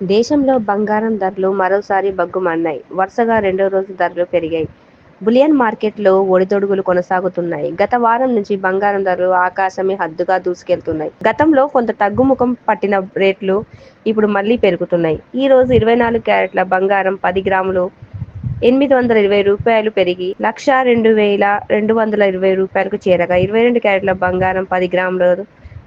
దేశంలో బంగారం ధరలు మరోసారి బగ్గుమన్నాయి వరుసగా రెండో రోజు ధరలు పెరిగాయి. బులియన్ మార్కెట్లో ఒడిదొడుగులు కొనసాగుతున్నాయి. గత వారం నుంచి బంగారం ధరలు ఆకాశమే హద్దుగా దూసుకెళ్తున్నాయి. గతంలో కొంత తగ్గుముఖం పట్టిన రేట్లు ఇప్పుడు మళ్ళీ పెరుగుతున్నాయి. ఈ రోజు ఇరవై నాలుగు క్యారెట్ల బంగారం పది గ్రాములు ఎనిమిది వందల ఇరవై రూపాయలు పెరిగి లక్షా రెండు వేల రెండు వందల ఇరవై రూపాయలకు చేరగా ఇరవై రెండు క్యారెట్ల బంగారం పది గ్రాములు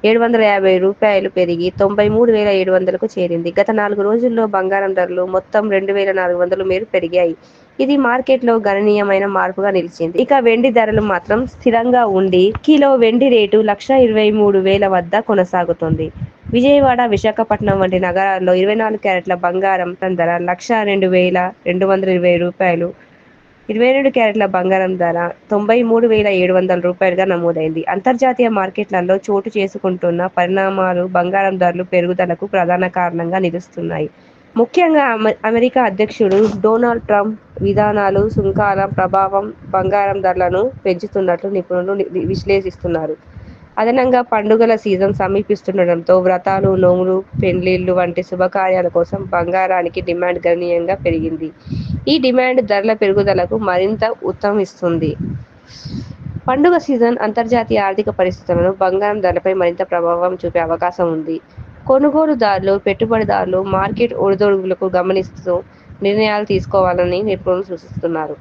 ఏడు వందల యాభై రూపాయలు పెరిగి తొంభై మూడు వేల ఏడు వందలకు చేరింది. గత నాలుగు రోజుల్లో బంగారం ధరలు మొత్తం రెండు వేల నాలుగు వందల మేర పెరిగాయి. ఇది మార్కెట్లో గణనీయమైన మార్పుగా నిలిచింది. ఇక వెండి ధరలు మాత్రం స్థిరంగా ఉండి కిలో వెండి రేటు లక్ష ఇరవై మూడు వేల వద్ద కొనసాగుతోంది. విజయవాడ, విశాఖపట్నం వంటి నగరాల్లో ఇరవై నాలుగు క్యారెట్ల బంగారం ధర లక్షా రెండు వేల రెండు వందల ఇరవై రూపాయలు ఇరవై రెండు క్యారెట్ల బంగారం ధర తొంభై మూడు వేల ఏడు వందల రూపాయలుగా నమోదైంది. అంతర్జాతీయ మార్కెట్లలో చోటు చేసుకుంటున్న పరిణామాలు బంగారం ధరలు పెరుగుదలకు ప్రధాన కారణంగా నిలుస్తున్నాయి. ముఖ్యంగా అమెరికా అధ్యక్షుడు డొనాల్డ్ ట్రంప్ విధానాలు, సుంకాల ప్రభావం బంగారం ధరలను పెంచుతున్నట్లు నిపుణులు విశ్లేషిస్తున్నారు. అదనంగా పండుగల సీజన్ సమీపిస్తుండటంతో వ్రతాలు, నోములు, పెండ్లిళ్ళు వంటి శుభకార్యాల కోసం బంగారానికి డిమాండ్ గణనీయంగా పెరిగింది. ఈ డిమాండ్ ధరల పెరుగుదలకు మరింత ఉత్తమిస్తుంది పండుగ సీజన్, అంతర్జాతీయ ఆర్థిక పరిస్థితులను బంగారం ధరలపై మరింత ప్రభావం చూపే అవకాశం ఉంది. కొనుగోలుదారులు, పెట్టుబడిదారులు మార్కెట్ ఒడిదొడుగులకు గమనిస్తూ నిర్ణయాలు తీసుకోవాలని నిపుణులు సూచిస్తున్నారు.